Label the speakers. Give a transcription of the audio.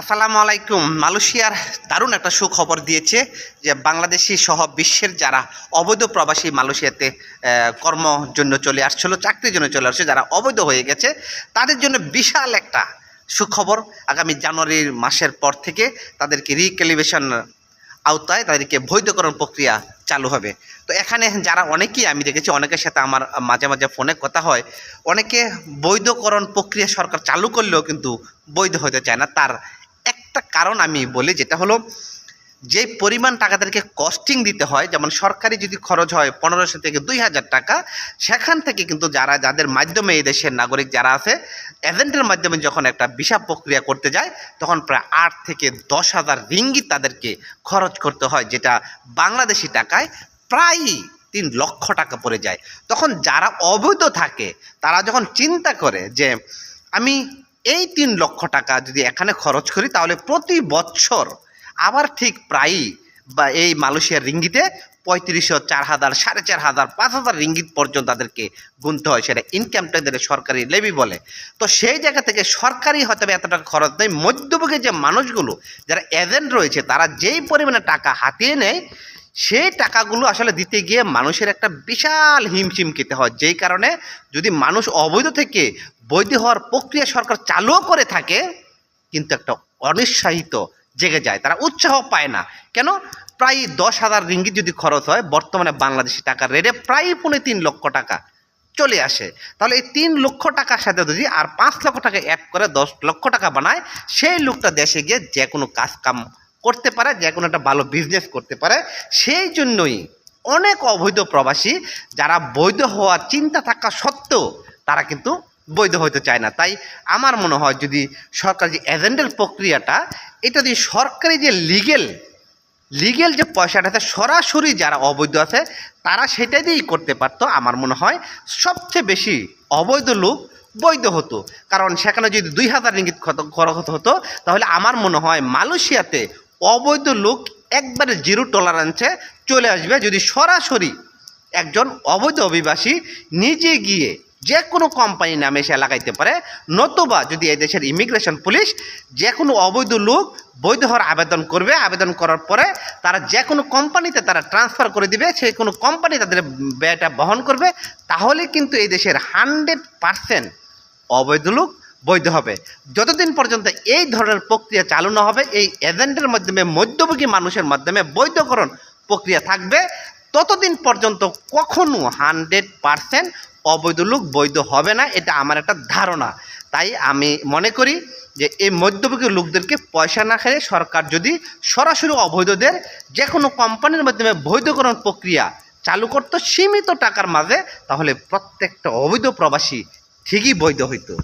Speaker 1: আসসালামু আলাইকুম। মালয়েশিয়ার দারুণ একটা সুখবর দিয়েছে যে বাংলাদেশি সহ বিশ্বের যারা অবৈধ প্রবাসী মালয়েশিয়াতে আহ, কর্মর জন্য চলে আসছিল চাকরির জন্য চলে আসছে যারা অবৈধ হয়ে গেছে তাদের জন্য বিশাল একটা সুখবর। আগামী জানুয়ারির মাসের পর থেকে তাদেরকে রিক্যালিভেশন আওতায় তাদেরকে বৈধকরণ প্রক্রিয়া চালু হবে। তো এখানে যারা অনেকেই আমি দেখেছি অনেকের সাথে আমার মাঝে মাঝে ফোনে কথা হয় অনেকে বৈধকরণ প্রক্রিয়া সরকার চালু করলেও কিন্তু বৈধ হতে চায় না। তার একটা কারণ আমি বলি, যেটা হলো যে পরিমাণ টাকা তাদেরকে কস্টিং দিতে হয়, যেমন সরকারি যদি খরচ হয় পনেরোশো থেকে দুই হাজার টাকা, সেখান থেকে কিন্তু যারা, যাদের মাধ্যমে এই দেশের নাগরিক যারা আছে এজেন্টের মাধ্যমে যখন একটা ভিসা প্রক্রিয়া করতে যায়, তখন প্রায় আট থেকে দশ হাজার রিঙ্গিত তাদেরকে খরচ করতে হয়, যেটা বাংলাদেশি টাকায় প্রায় তিন লক্ষ টাকা পড়ে যায়। তখন যারা অবৈধ থাকে, তারা যখন চিন্তা করে যে আমি এই তিন লক্ষ টাকা যদি এখানে খরচ করি, তাহলে প্রতি বছর আবার ঠিক প্রায়ই বা এই মালয়েশিয়ার রিঙ্গিতে পঁয়ত্রিশশো চার হাজার সাড়ে চার হাজার পাঁচ হাজার রিঙ্গিত পর্যন্ত তাদেরকে গুনতে হয়। সেটা ইনকাম ট্যাক্সের সরকারি লেবি বলে। তো সেই জায়গা থেকে সরকারি হয়তো এত টাকা খরচ নেই। মধ্যভোগী যে মানুষগুলো, যারা এজেন্ট রয়েছে, তারা যেই পরিমাণে টাকা হাতিয়ে নেয় সেই টাকাগুলো আসলে দিতে গিয়ে মানুষের একটা বিশাল হিমশিম খেতে হয়। যেই কারণে যদি মানুষ অবৈধ থেকে বৈধ হওয়ার প্রক্রিয়া সরকার চালুও করে থাকে, কিন্তু একটা অনিৎসাহিত জেগে যায়। তারা উৎসাহ পায় না। কেন? প্রায় দশ হাজার রিঙ্গিত যদি খরচ হয়, বর্তমানে বাংলাদেশি টাকার রেটে প্রায় পৌনে তিন লক্ষ টাকা চলে আসে। তাহলে এই তিন লক্ষ টাকার সাথে যদি আর পাঁচ লক্ষ টাকা অ্যাড করে দশ লক্ষ টাকা বানায়, সেই লোকটা দেশে গিয়ে যে কোনো কাজ কাম করতে পারে, যে কোনো একটা ভালো বিজনেস করতে পারে, সেই জন্যই অনেক অবৈধ প্রবাসী যারা বৈধ হওয়ার চিন্তা থাকা সত্ত্বেও তারা কিন্তু বৈধ হতে চায় না। তাই আমার মনে হয় যদি সরকার যে এজেন্টের প্রক্রিয়াটা, এটা যদি সরকারি যে লিগেল লিগেল যে পয়সাটা আছে, সরাসরি যারা অবৈধ আছে, তারা সেটা দিয়েই করতে পারতো। আমার মনে হয় সবচেয়ে বেশি অবৈধ লোক বৈধ হতো। কারণ সেখানে যদি দুই হাজার রিঙ্গিত খত- খরচ হতো, তাহলে আমার মনে হয় মালয়েশিয়াতে অবৈধ লোক একবারে জিরো টলারেন্সে চলে আসবে। যদি সরাসরি একজন অবৈধ অভিবাসী নিজে গিয়ে যে কোনো কোম্পানি নামে এসে লাগাইতে পারে, নতুবা যদি এই দেশের ইমিগ্রেশন পুলিশ যে কোনো অবৈধ লোক বৈধ হওয়ার আবেদন করবে, আবেদন করার পরে তারা যে কোনো কোম্পানিতে তারা ট্রান্সফার করে দিবে সেই কোনো কোম্পানি তাদের ব্যয়টা বহন করবে, তাহলে কিন্তু এই দেশের হান্ড্রেড পারসেন্ট অবৈধ লোক বৈধ হবে। যতদিন পর্যন্ত এই ধরনের প্রক্রিয়া চালু না হবে, এই এজেন্টের মাধ্যমে, মধ্যভোগী মানুষের মাধ্যমে বৈধকরণ প্রক্রিয়া থাকবে, ততদিন পর্যন্ত কখনো হান্ড্রেড পারসেন্ট অবৈধ লোক বৈধ হবে না, এটা আমার একটা ধারণা। তাই আমি মনে করি যে এই মধ্যভোগী লোকদেরকে পয়সা না খেয়ে সরকার যদি সরাসরি অবৈধদের যে কোনো কোম্পানির মাধ্যমে বৈধকরণ প্রক্রিয়া চালু করতো, সীমিত টাকার মাঝে, তাহলে প্রত্যেকটা অবৈধ প্রবাসী ঠিকই বৈধ হইতো।